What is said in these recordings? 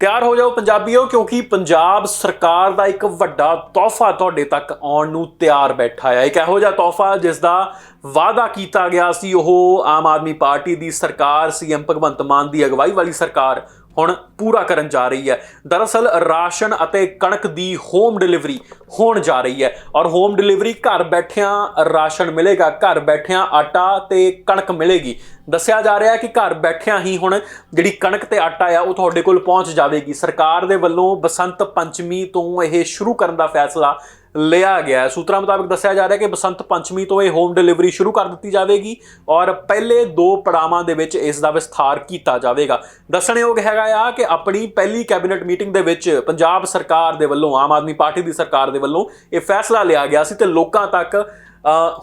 ਤਿਆਰ ਹੋ ਜਾਓ ਪੰਜਾਬੀਓ, ਕਿਉਂਕਿ ਪੰਜਾਬ ਸਰਕਾਰ ਦਾ ਇੱਕ ਵੱਡਾ ਤੋਹਫਾ ਤੁਹਾਡੇ ਤੱਕ ਆਉਣ ਨੂੰ ਤਿਆਰ ਬੈਠਾ ਹੈ। ਇੱਕ ਇਹੋ ਜਿਹਾ ਤੋਹਫਾ ਜਿਸ ਦਾ ਵਾਅਦਾ ਕੀਤਾ ਗਿਆ ਸੀ। ਉਹ ਆਮ ਆਦਮੀ ਪਾਰਟੀ ਦੀ ਸਰਕਾਰ ਸੀਐਮ ਭਗਵੰਤ ਮਾਨ ਦੀ ਅਗਵਾਈ ਵਾਲੀ ਸਰਕਾਰ ਹੁਣ ਪੂਰਾ ਕਰਨ ਜਾ ਰਹੀ ਹੈ। ਦਰਅਸਲ ਰਾਸ਼ਨ ਅਤੇ ਕਣਕ ਦੀ ਹੋਮ ਡਿਲੀਵਰੀ ਹੋਣ ਜਾ ਰਹੀ ਹੈ ਔਰ ਹੋਮ ਡਿਲੀਵਰੀ ਘਰ ਬੈਠਿਆਂ ਰਾਸ਼ਨ ਮਿਲੇਗਾ। ਘਰ ਬੈਠਿਆਂ ਆਟਾ ਤੇ ਕਣਕ ਮਿਲੇਗੀ। ਦੱਸਿਆ ਜਾ ਰਿਹਾ ਹੈ ਕਿ ਘਰ ਬੈਠਿਆਂ ਹੀ ਹੁਣ ਜਿਹੜੀ ਕਣਕ ਤੇ ਆਟਾ ਆ, ਉਹ ਤੁਹਾਡੇ ਕੋਲ ਪਹੁੰਚ ਜਾਵੇਗੀ। ਸਰਕਾਰ ਦੇ ਵੱਲੋਂ ਬਸੰਤ ਪੰਚਮੀ ਤੋਂ ਇਹ ਸ਼ੁਰੂ ਕਰਨ ਦਾ ਫੈਸਲਾ ਲਿਆ ਗਿਆ ਹੈ। ਸੂਤਰਾਂ ਮੁਤਾਬਕ ਦੱਸਿਆ ਜਾ ਰਿਹਾ ਕਿ ਬਸੰਤ ਪੰਚਮੀ ਤੋਂ ਇਹ ਹੋਮ ਡਿਲੀਵਰੀ ਸ਼ੁਰੂ ਕਰ ਦਿੱਤੀ ਜਾਵੇਗੀ ਔਰ ਪਹਿਲੇ ਦੋ ਪੜਾਵਾਂ ਦੇ ਵਿੱਚ ਇਸ ਦਾ ਵਿਸਥਾਰ ਕੀਤਾ ਜਾਵੇਗਾ। ਦੱਸਣਯੋਗ ਹੈਗਾ ਆ ਕਿ ਆਪਣੀ ਪਹਿਲੀ ਕੈਬਨਿਟ ਮੀਟਿੰਗ ਦੇ ਵਿੱਚ ਪੰਜਾਬ ਸਰਕਾਰ ਦੇ ਵੱਲੋਂ, ਆਮ ਆਦਮੀ ਪਾਰਟੀ ਦੀ ਸਰਕਾਰ ਦੇ ਵੱਲੋਂ ਇਹ ਫੈਸਲਾ ਲਿਆ ਗਿਆ ਸੀ ਤੇ ਲੋਕਾਂ ਤੱਕ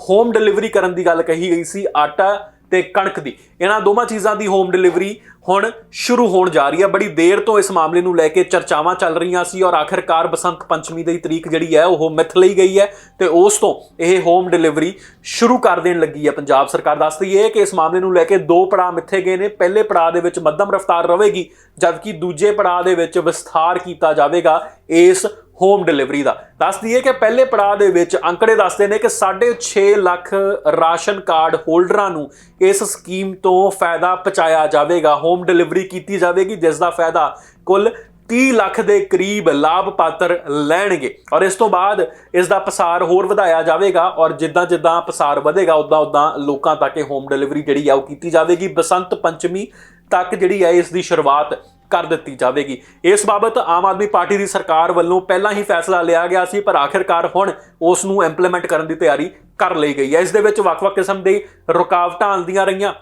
ਹੋਮ ਡਿਲੀਵਰੀ ਕਰਨ ਦੀ ਗੱਲ ਕਹੀ ਗਈ ਸੀ। ਆਟਾ ਤੇ ਕਣਕ ਦੀ। ਇਹਨਾਂ ਦੋਵਾਂ ਚੀਜ਼ਾਂ ਦੀ ਹੋਮ ਡਿਲੀਵਰੀ ਹੁਣ ਸ਼ੁਰੂ ਹੋਣ ਜਾ ਰਹੀ ਹੈ। ਬੜੀ ਦੇਰ ਤੋਂ ਇਸ ਮਾਮਲੇ ਨੂੰ ਲੈ ਕੇ ਚਰਚਾਵਾਂ ਚੱਲ ਰਹੀਆਂ ਸੀ ਔਰ ਆਖਿਰਕਾਰ ਬਸੰਤ ਪੰਚਮੀ ਦੀ ਤਰੀਕ ਜਿਹੜੀ ਹੈ, ਉਹ ਮਿੱਥ ਲਈ ਗਈ ਹੈ ਤੇ ਉਸ ਤੋਂ ਇਹ ਹੋਮ ਡਿਲੀਵਰੀ ਸ਼ੁਰੂ ਕਰ ਦੇਣ ਲੱਗੀ ਹੈ ਪੰਜਾਬ ਸਰਕਾਰ। ਦੱਸਦੀ ਹੈ ਕਿ ਇਸ ਮਾਮਲੇ ਨੂੰ ਲੈ ਕੇ ਦੋ ਪੜਾਅ ਮਿੱਥੇ ਗਏ ਨੇ। ਪਹਿਲੇ ਪੜਾਅ ਦੇ ਵਿੱਚ ਮੱਧਮ ਰਫ਼ਤਾਰ ਰਹੇਗੀ, ਜਦਕਿ ਦੂਜੇ ਪੜਾਅ ਦੇ ਵਿੱਚ ਵਿਸਥਾਰ ਕੀਤਾ ਜਾਵੇਗਾ ਇਸ ਹੋਮ ਡਿਲੀਵਰੀ ਦਾ। ਦੱਸ ਦਈਏ ਕਿ ਪਹਿਲੇ ਪੜਾਅ ਦੇ ਵਿੱਚ ਅੰਕੜੇ ਦੱਸਦੇ ਨੇ ਕਿ 6.5 ਲੱਖ ਰਾਸ਼ਨ ਕਾਰਡ ਹੋਲਡਰਾਂ ਨੂੰ ਇਸ ਸਕੀਮ ਤੋਂ ਫਾਇਦਾ ਪਹੁੰਚਾਇਆ ਜਾਵੇਗਾ। ਹੋਮ ਡਿਲੀਵਰੀ ਕੀਤੀ ਜਾਵੇਗੀ, ਜਿਸ ਦਾ ਫਾਇਦਾ ਕੁੱਲ 30 ਲੱਖ ਦੇ ਕਰੀਬ ਲਾਭ ਪਾਤਰ ਲੈਣਗੇ। ਔਰ ਇਸ ਤੋਂ ਬਾਅਦ ਇਸ ਦਾ ਪਸਾਰ ਹੋਰ ਵਧਾਇਆ ਜਾਵੇਗਾ ਔਰ ਜਿੱਦਾਂ ਜਿੱਦਾਂ ਪਸਾਰ ਵਧੇਗਾ ਉਦਾਂ ਉਦਾਂ ਲੋਕਾਂ ਤੱਕ ਇਹ ਹੋਮ ਡਿਲੀਵਰੀ ਜਿਹੜੀ ਆ ਉਹ ਕੀਤੀ ਜਾਵੇਗੀ। ਬਸੰਤ ਪੰਚਮੀ ਤੱਕ ਜਿਹੜੀ ਹੈ ਇਸ ਦੀ ਸ਼ੁਰੂਆਤ ਕਰ ਦਿੱਤੀ ਜਾਵੇਗੀ। ਇਸ ਬਾਬਤ ਆਮ ਆਦਮੀ ਪਾਰਟੀ ਦੀ ਸਰਕਾਰ ਵੱਲੋਂ ਪਹਿਲਾਂ ਹੀ ਫੈਸਲਾ ਲਿਆ ਗਿਆ ਸੀ, ਪਰ ਆਖਿਰਕਾਰ ਹੁਣ ਉਸ ਨੂੰ ਇੰਪਲੀਮੈਂਟ ਕਰਨ ਦੀ ਤਿਆਰੀ ਕਰ ਲਈ ਗਈ ਹੈ। ਇਸ ਦੇ ਵਿੱਚ ਵੱਖ-ਵੱਖ ਕਿਸਮ ਦੇ ਰੁਕਾਵਟਾਂ ਆਉਂਦੀਆਂ ਰਹੀਆਂ।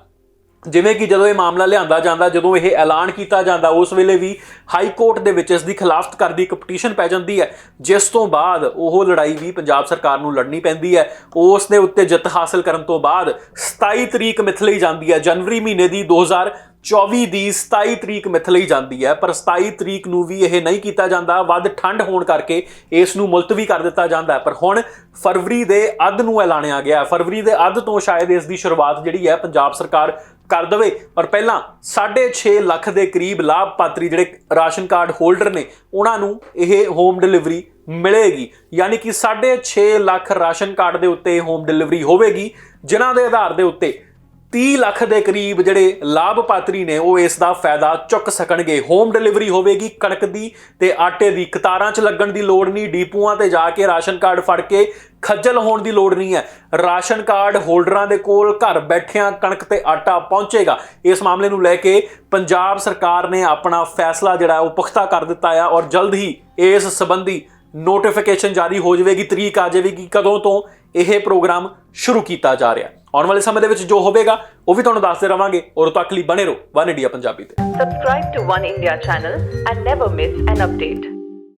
ਜਿਵੇਂ ਕਿ ਜਦੋਂ ਇਹ ਮਾਮਲਾ ਲਿਆਂਦਾ ਜਾਂਦਾ, ਜਦੋਂ ਇਹ ਐਲਾਨ ਕੀਤਾ ਜਾਂਦਾ, ਉਸ ਵੇਲੇ ਵੀ ਹਾਈ ਕੋਰਟ ਦੇ ਵਿੱਚ ਇਸ ਦੀ ਖਿਲਾਫਤ ਕਰਦੀ ਇੱਕ ਪਟੀਸ਼ਨ ਪੈ ਜਾਂਦੀ ਹੈ, ਜਿਸ ਤੋਂ ਬਾਅਦ ਉਹ ਲੜਾਈ ਵੀ ਪੰਜਾਬ ਸਰਕਾਰ ਨੂੰ ਲੜਨੀ ਪੈਂਦੀ ਹੈ। ਉਸ ਦੇ ਉੱਤੇ ਜਿੱਤ ਹਾਸਲ ਕਰਨ ਤੋਂ ਬਾਅਦ 27 ਤਰੀਕ ਮਿਥ ਲਈ ਜਾਂਦੀ ਹੈ, ਜਨਵਰੀ ਮਹੀਨੇ ਦੀ 2024 ਦੀ 27 ਤਰੀਕ ਮਿੱਥ ਲਈ ਜਾਂਦੀ ਹੈ, ਪਰ 27 ਤਰੀਕ ਨੂੰ ਵੀ ਇਹ ਨਹੀਂ ਕੀਤਾ ਜਾਂਦਾ। ਵੱਧ ਠੰਡ ਹੋਣ ਕਰਕੇ ਇਸ ਨੂੰ ਮੁਲਤਵੀ ਕਰ ਦਿੱਤਾ ਜਾਂਦਾ ਪਰ ਹੁਣ ਫਰਵਰੀ ਦੇ ਅੱਧ ਨੂੰ ਐਲਾਨਿਆ ਗਿਆ ਫਰਵਰੀ ਦੇ ਅੱਧ ਤੋਂ ਸ਼ਾਇਦ ਇਸ ਦੀ ਸ਼ੁਰੂਆਤ ਜਿਹੜੀ ਹੈ ਪੰਜਾਬ ਸਰਕਾਰ ਕਰ ਦਵੇ। ਪਰ ਪਹਿਲਾਂ 6.5 ਲੱਖ ਦੇ ਕਰੀਬ ਲਾਭਪਾਤਰੀ ਜਿਹੜੇ ਰਾਸ਼ਨ ਕਾਰਡ ਹੋਲਡਰ ਨੇ, ਉਹਨਾਂ ਨੂੰ ਇਹ ਹੋਮ ਡਿਲੀਵਰੀ ਮਿਲੇਗੀ। ਯਾਨੀ ਕਿ 6.5 ਲੱਖ ਰਾਸ਼ਨ ਕਾਰਡ ਦੇ ਉੱਤੇ ਹੋਮ ਡਿਲੀਵਰੀ ਹੋਵੇਗੀ, ਜਿਨ੍ਹਾਂ ਦੇ ਆਧਾਰ ਦੇ ਉੱਤੇ 30 ਲੱਖ ਦੇ ਕਰੀਬ ਜਿਹੜੇ ਲਾਭਪਾਤਰੀ ਨੇ, ਉਹ ਇਸ ਦਾ ਫਾਇਦਾ ਚੁੱਕ ਸਕਣਗੇ। ਹੋਮ ਡਿਲੀਵਰੀ ਹੋਵੇਗੀ ਕਣਕ ਦੀ ਤੇ ਆਟੇ ਦੀ। ਕਤਾਰਾਂ 'ਚ ਲੱਗਣ ਦੀ ਲੋੜ ਨਹੀਂ, ਡੀਪੂਆਂ ਤੇ ਜਾ ਕੇ ਰਾਸ਼ਨ ਕਾਰਡ ਫੜ ਕੇ ਖੱਜਲ ਹੋਣ ਦੀ ਲੋੜ ਨਹੀਂ ਹੈ। ਰਾਸ਼ਨ ਕਾਰਡ ਹੋਲਡਰਾਂ ਦੇ ਕੋਲ, ਘਰ ਬੈਠਿਆਂ ਕਣਕ ਤੇ ਆਟਾ ਪਹੁੰਚੇਗਾ। ਇਸ ਮਾਮਲੇ ਨੂੰ ਲੈ ਕੇ ਪੰਜਾਬ ਸਰਕਾਰ ਨੇ ਆਪਣਾ ਫੈਸਲਾ ਜਿਹੜਾ ਉਹ ਪੁਖਤਾ ਕਰ ਦਿੱਤਾ ਹੈ ਔਰ ਜਲਦ ਹੀ ਇਸ ਸੰਬੰਧੀ ਨੋਟੀਫਿਕੇਸ਼ਨ ਜਾਰੀ ਹੋ ਜਾਵੇਗੀ, ਤਰੀਕ ਆ ਜਾਵੇਗੀ, ਕਦੋਂ ਤੋਂ ਇਹ ਪ੍ਰੋਗਰਾਮ ਸ਼ੁਰੂ ਕੀਤਾ ਜਾ ਰਿਹਾ। ਆਉਣ ਵਾਲੇ ਸਮੇਂ ਦੇ ਵਿੱਚ ਜੋ ਹੋਵੇਗਾ, ਉਹ ਵੀ ਤੁਹਾਨੂੰ ਦੱਸਦੇ ਰਵਾਂਗੇ। ਔਰ ਉਦੋਂ ਤੱਕ ਲਈ ਬਣੇ ਰਹੋ, ਵਨ ਇੰਡੀਆ ਪੰਜਾਬੀ ਤੇ। Subscribe to One India channel and never miss an update.